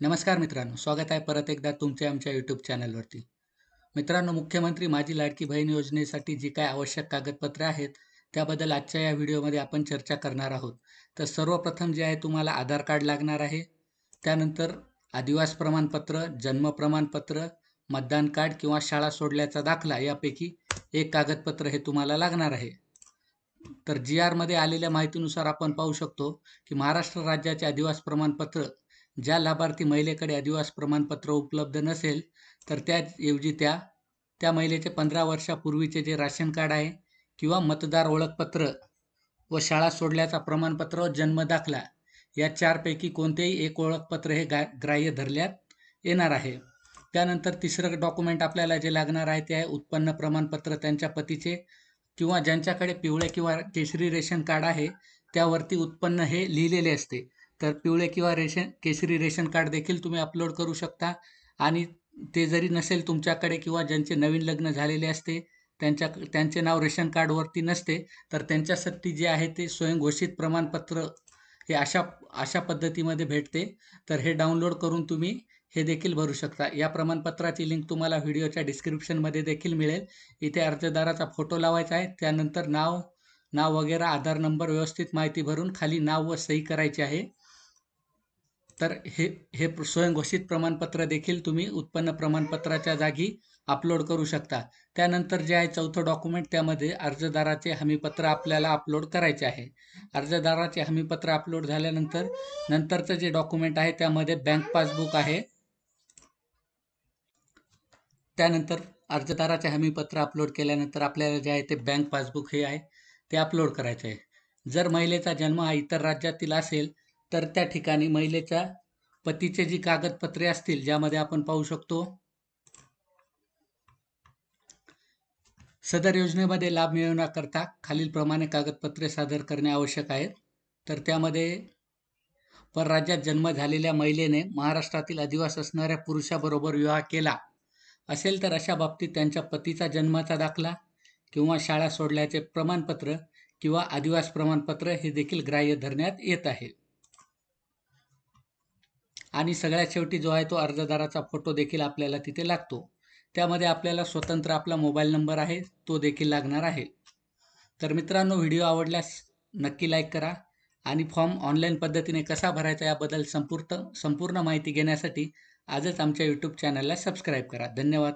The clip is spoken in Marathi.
नमस्कार मित्रांनो स्वागत आहे परत एकदा तुमच्या आमच्या यूट्यूब चॅनलवरती मित्रांनो मुख्यमंत्री माझी लाडकी बहीण योजनेसाठी जी काय आवश्यक कागदपत्रे आहेत त्याबद्दल आजच्या या व्हिडिओमध्ये आपण चर्चा करणार आहोत. तर सर्वप्रथम जे आहे तुम्हाला आधार कार्ड लागणार आहे. त्यानंतर आदिवास प्रमाणपत्र जन्म प्रमाणपत्र मतदान कार्ड किंवा शाळा सोडल्याचा दाखला यापैकी एक कागदपत्र हे तुम्हाला लागणार आहे. तर जी आरमध्ये आलेल्या माहितीनुसार आपण पाहू शकतो की महाराष्ट्र राज्याचे आदिवास प्रमाणपत्र ज्या लाभार्थी महिलेकडे अधिवास प्रमाणपत्र उपलब्ध नसेल तर त्याऐवजी त्या त्या महिलेचे पंधरा वर्षापूर्वीचे जे राशन कार्ड आहे किंवा मतदार ओळखपत्र व शाळा सोडल्याचा प्रमाणपत्र व जन्मदाखला या चारपैकी कोणतेही एक ओळखपत्र हे गा ग्राह्य धरल्यात येणार आहे. त्यानंतर तिसरं डॉक्युमेंट आपल्याला जे लागणार आहे ते आहे उत्पन्न प्रमाणपत्र त्यांच्या पतीचे किंवा ज्यांच्याकडे पिवळे किंवा केशरी रेशन कार्ड आहे त्यावरती उत्पन्न हे लिहिलेले असते. तर पिवळे किंवा रेशन केशरी रेशन कार्ड देखील तुम्ही अपलोड करू शकता. आणि ते जरी नसेल तुमच्याकडे किंवा ज्यांचे नवीन लग्न झालेले असते त्यांच्या त्यांचे नाव रेशन कार्डवरती नसते तर त्यांच्यासाठी जे आहे ते स्वयंघोषित प्रमाणपत्र हे अशा अशा पद्धतीमध्ये भेटते. तर हे डाउनलोड करून तुम्ही हे देखील भरू शकता. या प्रमाणपत्राची लिंक तुम्हाला व्हिडिओच्या डिस्क्रिप्शनमध्ये देखील मिळेल. इथे अर्जदाराचा फोटो लावायचा आहे. त्यानंतर नाव नाव वगैरे आधार नंबर व्यवस्थित माहिती भरून खाली नाव व सही करायची आहे. तर हे हे स्वयंघोषित प्रमाणपत्र देखील तुम्ही उत्पन्न प्रमाणपत्राच्या जागी अपलोड करू शकता. त्यानंतर जे आहे चौथं डॉक्युमेंट त्यामध्ये अर्जदाराचे हमीपत्र आपल्याला अपलोड करायचे आहे. अर्जदाराचे हमीपत्र अपलोड झाल्यानंतर नंतरचं जे डॉक्युमेंट आहे त्यामध्ये बँक पासबुक आहे. त्यानंतर अर्जदाराचे हमीपत्र अपलोड केल्यानंतर आपल्याला जे आहे ते बँक पासबुक हे आहे ते अपलोड करायचे आहे. जर महिलेचा जन्म हा इतर राज्यातील असेल तर त्या ठिकाणी महिलेच्या पतीचे जी कागदपत्रे असतील ज्यामध्ये आपण पाहू शकतो सदर योजनेमध्ये लाभ मिळवण्याकरता खालीलप्रमाणे कागदपत्रे सादर करणे आवश्यक आहे तर त्यामध्ये परराज्यात जन्म झालेल्या महिलेने महाराष्ट्रातील अधिवास असणाऱ्या पुरुषाबरोबर विवाह केला असेल तर अशा बाबतीत त्यांच्या पतीचा जन्माचा दाखला किंवा शाळा सोडल्याचे प्रमाणपत्र किंवा आदिवास प्रमाणपत्र हे देखील ग्राह्य धरण्यात येत आहे. आणि सगळ्यात शेवटी जो आहे तो अर्जदाराचा फोटो देखील आपल्याला तिथे लागतो. त्यामध्ये आपल्याला स्वतंत्र आपला मोबाईल नंबर आहे तो देखील लागणार आहे. तर मित्रांनो व्हिडिओ आवडल्यास नक्की लाईक करा आणि फॉर्म ऑनलाईन पद्धतीने कसा भरायचा याबद्दल संपूर्ण संपूर्ण माहिती घेण्यासाठी आजच आमच्या यूट्यूब चॅनलला सबस्क्राईब करा. धन्यवाद.